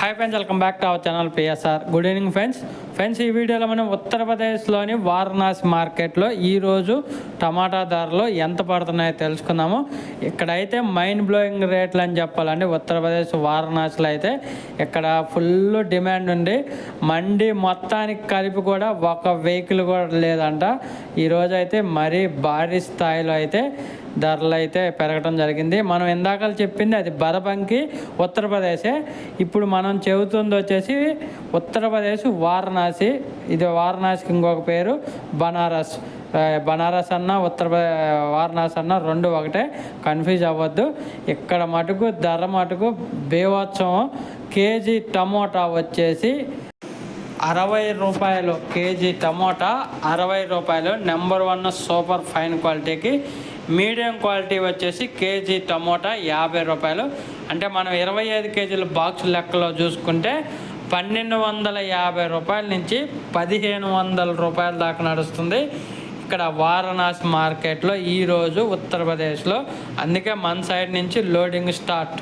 Hi friends welcome back to our channel PSR good evening friends friends ఈ వీడియోలో మనం ఉత్తరప్రదేశ్లోని వారణాసి మార్కెట్లో ఈరోజు టమాటా ధరలు ఎంత పడుతున్నాయో తెలుసుకుందాము. ఇక్కడైతే మైండ్ బ్లోయింగ్ రేట్లు అని చెప్పాలండి. ఉత్తరప్రదేశ్ వారణాసిలో అయితే ఇక్కడ ఫుల్ డిమాండ్ ఉంది. మండి మొత్తానికి కలిపి కూడా ఒక వెహికల్ కూడా లేదంట. ఈరోజు అయితే మరీ భారీ స్థాయిలో అయితే ధరలు అయితే పెరగడం జరిగింది. మనం ఇందాక చెప్పింది అది బరబంకి ఉత్తరప్రదేశే. ఇప్పుడు మనం మనం చెబుతుంది వచ్చేసి ఉత్తరప్రదేశ్ వారణాసి. ఇది వారణాసికి ఇంకొక పేరు బనారస్. బనారస్ అన్న ఉత్తరప్రదేశ్ వారణాసి అన్న రెండు ఒకటే. కన్ఫ్యూజ్ అవ్వద్దు. ఇక్కడ మటుకు ధర మటుకు బేవత్సవం కేజీ టమోటా వచ్చేసి అరవై రూపాయలు. కేజీ టమోటా అరవై రూపాయలు. నెంబర్ వన్ సూపర్ ఫైన్ క్వాలిటీకి మీడియం క్వాలిటీ వచ్చేసి కేజీ టమోటా యాభై రూపాయలు. అంటే మనం ఇరవై ఐదు కేజీల బాక్స్ లెక్కలో చూసుకుంటే పన్నెండు వందల యాభై రూపాయల నుంచి పదిహేను వందల రూపాయల దాకా నడుస్తుంది. ఇక్కడ వారణాసి మార్కెట్లో ఈరోజు ఉత్తరప్రదేశ్లో. అందుకే మన సైడ్ నుంచి లోడింగ్ స్టార్ట్.